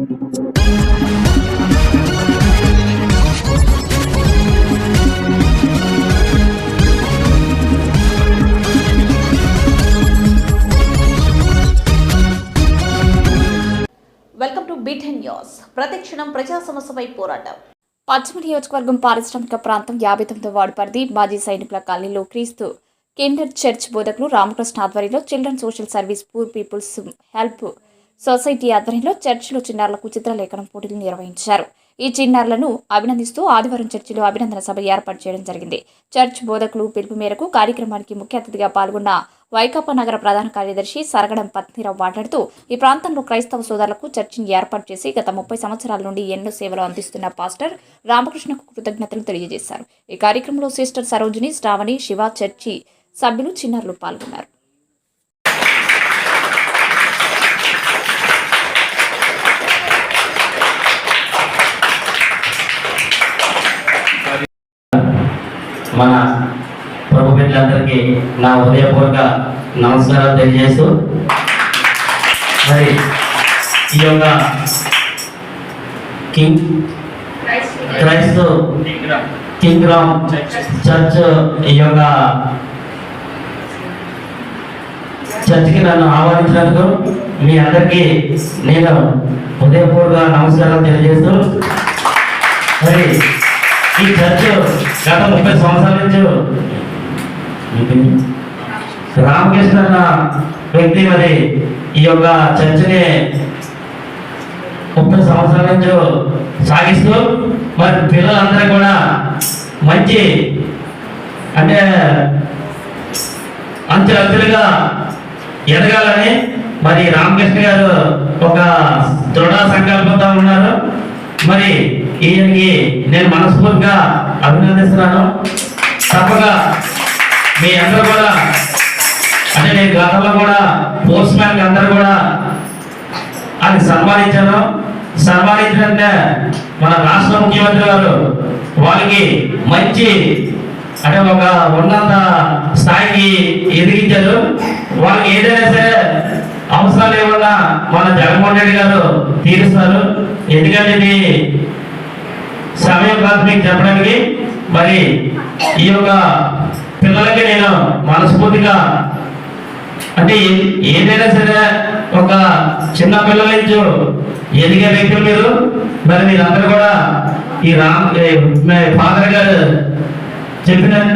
Welcome to beaten news ప్రతిక్షణం ప్రజా సమస్యపై పోరాటం. పశ్చిమ నియోజకవర్గం పారిశ్రామిక ప్రాంతం యాభై తొమ్మిదో వార్డు పరిధి మాజీ సైనికుల కాలనీలో క్రీస్తు. కిండర్ చర్చ్ బోధకులు రామకృష్ణ ఆధ్వర్యంలో children social service poor peoples help society ఆధ్వర్యంలో చర్చిలో చిన్నారులకు చిత్రలేఖనం పోటీలు నిర్వహించారు. ఈ చిన్నారులను అభినందిస్తూ ఆదివారం చర్చిలో అభినందన సభ ఏర్పాటు చేయడం జరిగింది. చర్చ్ బోధకులు పిలుపు మేరకు కార్యక్రమానికి ముఖ్య అతిథిగా పాల్గొన్న వైకాపా నగర ప్రధాన కార్యదర్శి సరగడం పత్నిరావు మాట్లాడుతూ ఈ ప్రాంతంలో క్రైస్తవ సోదరులకు చర్చిని ఏర్పాటు చేసి గత ముప్పై సంవత్సరాల నుండి ఎన్నో సేవలు అందిస్తున్న పాస్టర్ రామకృష్ణకు కృతజ్ఞతలు తెలియజేశారు. ఈ కార్యక్రమంలో సిస్టర్ సరోజిని శ్రావణి శివ చర్చి సభ్యులు చిన్నారులు పాల్గొన్నారు. మన ప్రభు బిడ్డలందరికీ నా ఉదయపూర్వక నమస్కారాలు తెలియజేస్తూ మరి ఈ యొక్క king Christ king Ram church ఈ యొక్క చర్చికి నన్ను ఆహ్వానించినందుకు మీ అందరికీ నేను హృదయపూర్వక నమస్కారాలు తెలియజేస్తూ మరి ఈ చర్చ్ గత ముప్పై సంవత్సరాల నుంచి రామకృష్ణ అన్న వ్యక్తి మరి ఈ యొక్క చర్చిని ముప్పై సంవత్సరాల నుంచి సాగిస్తూ మరి పిల్లలందరూ కూడా మంచి అంటే అంచెలంచెలుగా ఎదగాలని మరి రామకృష్ణ గారు ఒక దృఢ సంకల్పంతో ఉన్నారు. మరి ఈయనకి నేను మనస్ఫూర్తిగా అభినందిస్తున్నాను. తప్పగా మీ అందరూ కూడా అంటే నేను గతంలో కూడా పోస్ట్ మ్యాన్ అందరూ కూడా అది సన్మానించాను. సన్మానించాలంటే మన రాష్ట్ర ముఖ్యమంత్రి గారు వాళ్ళకి మంచి అంటే ఒక ఉన్నత స్థాయికి ఎదిగించారు. వాళ్ళకి ఏదైనా సరే అవసరాలు ఏమన్నా మన జగన్మోహన్ రెడ్డి గారు తీరుస్తారు. ఎందుకంటే ఇది సమయం కాదు మీకు చెప్పడానికి. మరి ఈ యొక్క పిల్లలకి నేను మనస్ఫూర్తిగా అంటే ఏదైనా సరే ఒక చిన్న పిల్లల నుంచి ఎదిగే వ్యక్తులు మీరు. మరి మీరందరూ కూడా ఈ రామ్ ఫాదర్ గారు చెప్పిన